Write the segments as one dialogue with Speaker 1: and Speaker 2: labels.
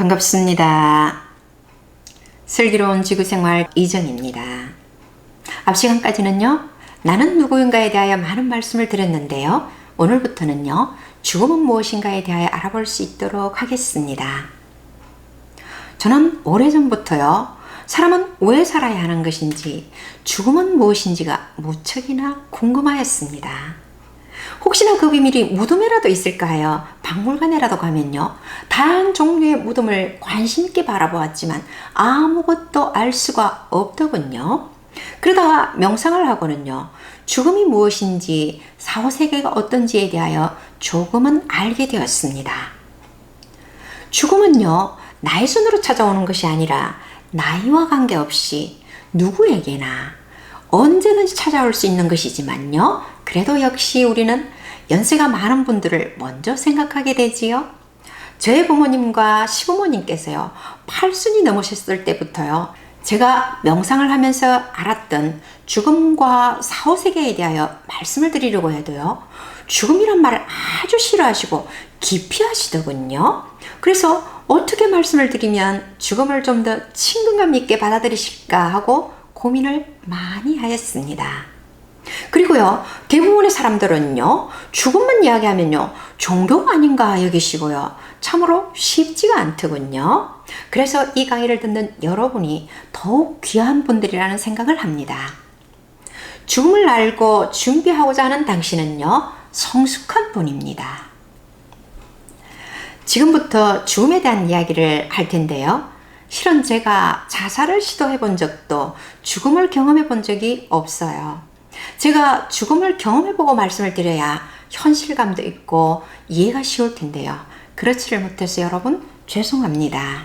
Speaker 1: 반갑습니다. 슬기로운 지구생활 이정입니다. 앞 시간까지는요, 나는 누구인가에 대하여 많은 말씀을 드렸는데요. 오늘부터는요, 죽음은 무엇인가에 대하여 알아볼 수 있도록 하겠습니다. 저는 오래전부터요, 사람은 왜 살아야 하는 것인지, 죽음은 무엇인지가 무척이나 궁금하였습니다. 혹시나 그 비밀이 무덤에라도 있을까 하여 박물관에라도 가면요. 다양한 종류의 무덤을 관심있게 바라보았지만 아무것도 알 수가 없더군요. 그러다가 명상을 하고는요. 죽음이 무엇인지, 사후세계가 어떤지에 대하여 조금은 알게 되었습니다. 죽음은요, 나의 손으로 찾아오는 것이 아니라 나이와 관계없이 누구에게나 언제든지 찾아올 수 있는 것이지만요. 그래도 역시 우리는 연세가 많은 분들을 먼저 생각하게 되지요. 저의 부모님과 시부모님께서요, 8순이 넘으셨을 때부터요, 제가 명상을 하면서 알았던 죽음과 사후세계에 대하여 말씀을 드리려고 해도요, 죽음이란 말을 아주 싫어하시고 기피하시더군요. 그래서 어떻게 말씀을 드리면 죽음을 좀 더 친근감 있게 받아들이실까 하고 고민을 많이 하였습니다. 그리고요, 대부분의 사람들은요, 죽음만 이야기하면요, 종교가 아닌가 여기시고요. 참으로 쉽지가 않더군요. 그래서 이 강의를 듣는 여러분이 더욱 귀한 분들이라는 생각을 합니다. 죽음을 알고 준비하고자 하는 당신은요, 성숙한 분입니다. 지금부터 죽음에 대한 이야기를 할 텐데요. 실은 제가 자살을 시도해 본 적도 죽음을 경험해 본 적이 없어요. 제가 죽음을 경험해 보고 말씀을 드려야 현실감도 있고 이해가 쉬울 텐데요. 그렇지를 못해서 여러분 죄송합니다.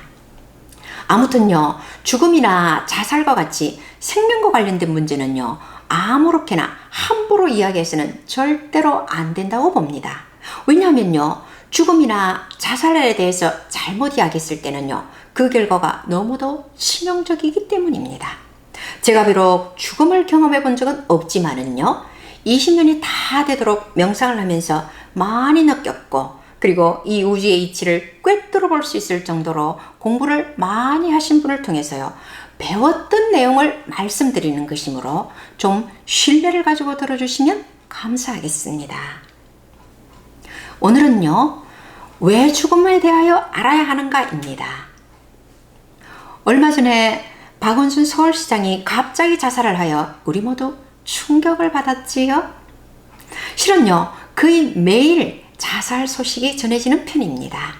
Speaker 1: 아무튼요, 죽음이나 자살과 같이 생명과 관련된 문제는요, 아무렇게나 함부로 이야기해서는 절대로 안 된다고 봅니다. 왜냐하면요, 죽음이나 자살에 대해서 잘못 이야기했을 때는요, 그 결과가 너무도 치명적이기 때문입니다. 제가 비록 죽음을 경험해 본 적은 없지만은요, 20년이 다 되도록 명상을 하면서 많이 느꼈고, 그리고 이 우주의 이치를 꿰뚫어 볼 수 있을 정도로 공부를 많이 하신 분을 통해서요, 배웠던 내용을 말씀드리는 것이므로 좀 신뢰를 가지고 들어주시면 감사하겠습니다. 오늘은요, 왜 죽음에 대하여 알아야 하는가입니다. 얼마 전에 박원순 서울시장이 갑자기 자살을 하여 우리 모두 충격을 받았지요. 실은요, 거의 매일 자살 소식이 전해지는 편입니다.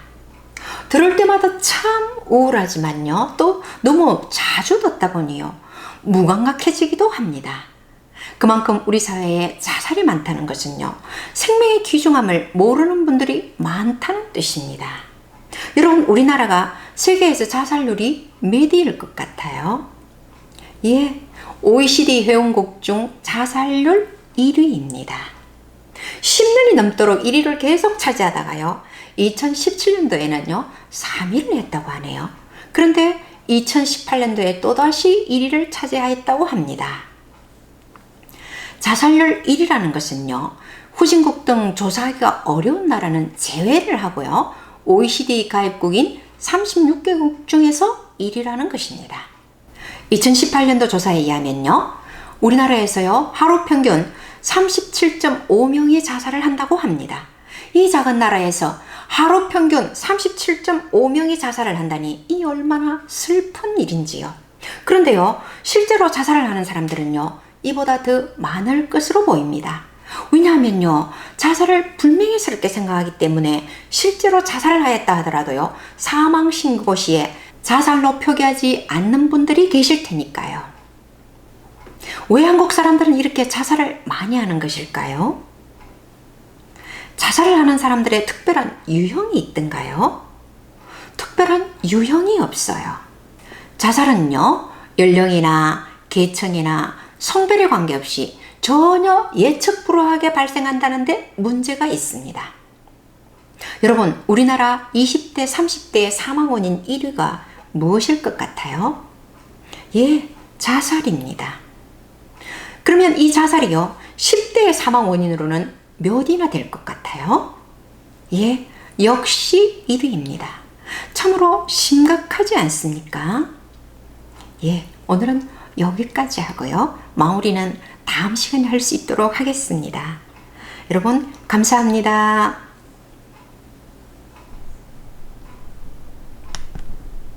Speaker 1: 들을 때마다 참 우울하지만요, 또 너무 자주 듣다 보니요, 무감각해지기도 합니다. 그만큼 우리 사회에 자살이 많다는 것은요, 생명의 귀중함을 모르는 분들이 많다는 뜻입니다. 여러분, 우리나라가 세계에서 자살률이 몇 위일 것 같아요? 예, OECD 회원국 중 자살률 1위입니다. 10년이 넘도록 1위를 계속 차지하다가요, 2017년도에는요, 3위를 했다고 하네요. 그런데 2018년도에 또다시 1위를 차지하였다고 합니다. 자살률 1위라는 것은요, 후진국 등 조사하기가 어려운 나라는 제외를 하고요, OECD 가입국인 36개국 중에서 1위라는 것입니다. 2018년도 조사에 의하면요, 우리나라에서요, 하루 평균 37.5명이 자살을 한다고 합니다. 이 작은 나라에서 하루 평균 37.5명이 자살을 한다니 이 얼마나 슬픈 일인지요. 그런데요, 실제로 자살을 하는 사람들은요, 이보다 더 많을 것으로 보입니다. 왜냐하면요, 자살을 불명예스럽게 생각하기 때문에 실제로 자살을 하였다 하더라도요, 사망 신고 시에 자살로 표기하지 않는 분들이 계실 테니까요. 왜 한국 사람들은 이렇게 자살을 많이 하는 것일까요? 자살을 하는 사람들의 특별한 유형이 있던가요? 특별한 유형이 없어요. 자살은요, 연령이나 계층이나 성별에 관계없이 전혀 예측 불허하게 발생한다는데 문제가 있습니다. 여러분, 우리나라 20대, 30대의 사망 원인 1위가 무엇일 것 같아요? 예, 자살입니다. 그러면 이 자살이요, 10대의 사망 원인으로는 몇이나 될 것 같아요? 예, 역시 1위입니다. 참으로 심각하지 않습니까? 예, 오늘은 여기까지 하고요. 마무리는 다음 시간에 할 수 있도록 하겠습니다. 여러분, 감사합니다.